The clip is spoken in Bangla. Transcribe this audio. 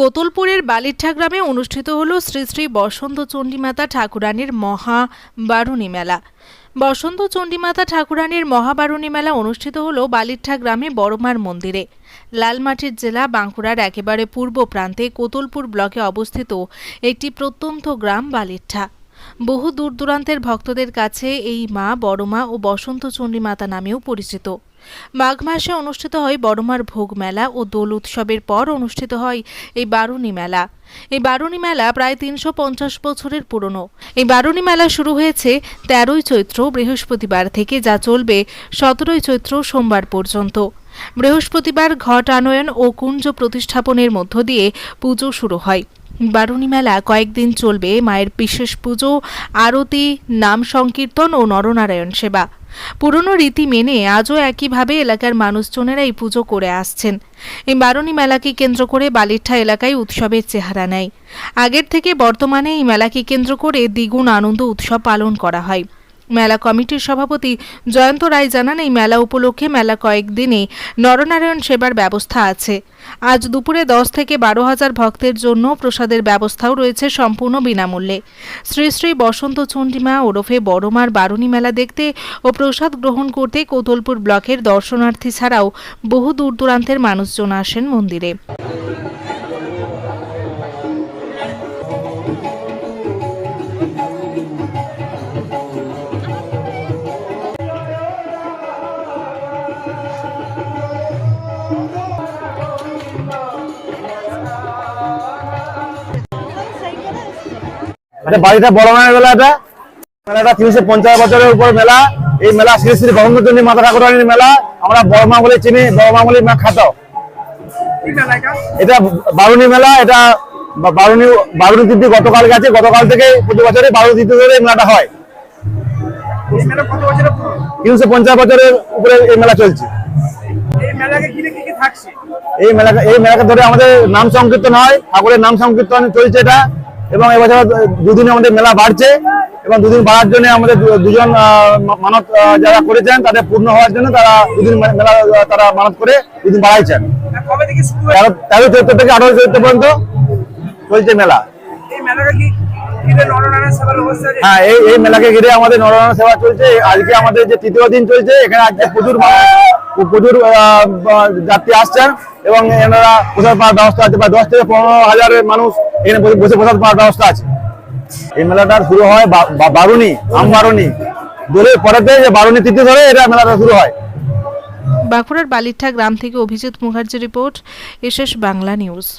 কোতলপুরের বালিঠা গ্রামে অনুষ্ঠিত হল শ্রী শ্রী বসন্ত চণ্ডীমাতা ঠাকুরানীর মহা বারুণী মেলা। বসন্ত চণ্ডীমাতা ঠাকুরানীর মহাবারুণী মেলা অনুষ্ঠিত হল বালিঠা গ্রামে বড়মার মন্দিরে। লালমাটির জেলা বাঁকুড়ার একেবারে পূর্ব প্রান্তে কোতলপুর ব্লকে অবস্থিত একটি প্রত্যন্ত গ্রাম বালিঠা বহু দূর দূরান্তের ভক্তদের কাছে এই মা বড়মা ও বসন্ত চণ্ডীমাতা নামেও পরিচিত। মাঘ মাসে অনুষ্ঠিত হয় বড়মার ভোগ মেলা ও দোল উৎসবের পর অনুষ্ঠিত হয় এই বারুণী মেলা। এই বারুণী মেলা প্রায় তিনশো পঞ্চাশ বছরের পুরনো। এই বারুণী মেলা শুরু হয়েছে তেরোই চৈত্র বৃহস্পতিবার থেকে, যা চলবে সতেরোই চৈত্র সোমবার পর্যন্ত। বৃহস্পতিবার ঘট আনয়ন ও কুঞ্জ প্রতিষ্ঠাপনের মধ্য দিয়ে পুজো শুরু হয়। বারুণী মেলা কয়েকদিন চলবে মায়ের বিশেষ পুজো, আরতি, নাম সংকীর্তন ও নরনারায়ণ সেবা। পুরনো রীতি মেনে আজও একইভাবে এলাকার মানুষজনেরা এই পুজো করে আসছেন। এই বারুণী মেলাকে কেন্দ্র করে বালিঠা এলাকায় উৎসবের চেহারা নেয়। আগের থেকে বর্তমানে এই মেলাকে কেন্দ্র করে দ্বিগুণ আনন্দ উৎসব পালন করা হয়। মেলা কমিটির সভাপতি জয়ন্ত রায় জানান, এই মেলা উপলক্ষে মেলা কয়েকদিনে নরনারায়ণ সেবার ব্যবস্থা আছে। আজ দুপুরে দশ থেকে বারো হাজার ভক্তের জন্য প্রসাদের ব্যবস্থাও রয়েছে সম্পূর্ণ বিনামূল্যে। শ্রী শ্রী বসন্ত চণ্ডীমা ওরফে বড়মার বারুণী মেলা দেখতে ও প্রসাদ গ্রহণ করতে কোতলপুর ব্লকের দর্শনার্থী ছাড়াও বহু দূর দূরান্তের মানুষজন আসেন মন্দিরে। এটা বাড়িটা বড় মায়ের মেলা এটা? মেলাটা তিনশো পঞ্চাশ বছরের উপর মেলা। এই মেলা শ্রী শ্রী গঙ্গচন্ডী মাতা ঠাকুরানীর মেলা। আমরা বড় মা বলে চিনি বড় মা বলে খ্যাত এটা বারুণী মেলা এটা বারুণী বারুণী তিথি গতকাল গেছে। গতকাল থেকে প্রতি বছরে বারুণী তিথি ধরে এই মেলাটা হয়? তিনশো পঞ্চাশ বছরের উপরে এই মেলা চলছে। এই মেলা এই মেলাকে ধরে আমাদের নাম সংকীর্তন হয়। ঠাকুরের নাম সংকীর্তন চলছে এটা। এবং এবছর দুদিন আমাদের মেলা বাড়ছে এবং দুদিন বাড়ার জন্য আমাদের দুজন মানত যারা করেছেন তাদের পূর্ণ হওয়ার জন্য তারা দুদিন মেলা তারা মানত করে দুদিন বাড়াইছেন। তেরো চৈত্র থেকে আঠারো চৈত্র পর্যন্ত চলছে মেলা। হ্যাঁ এই এই মেলাকে ঘিরে আমাদের নরনারায়ণ সেবা চলছে। আজকে আমাদের যে তৃতীয় দিন চলছে এখানে আজকে প্রচুর প্রচুর যাত্রী আসছেন এবং এনারা প্রসাদ পাওয়ার ব্যবস্থা আছে। প্রায় দশ থেকে পনেরো হাজারের মানুষ এখানে বসে- বসার পাওয়ার ব্যবস্থা আছে। এই মেলাটা শুরু হয় বা- বা- বারুণী, আম বারুনি দোলের পরেতে যে বারুনি তিথি ধরে এটা মেলাটা শুরু হয়। বাঁকুড়ার বালিঠা গ্রাম থেকে Abhijit Mukherjee report SS Bangla news.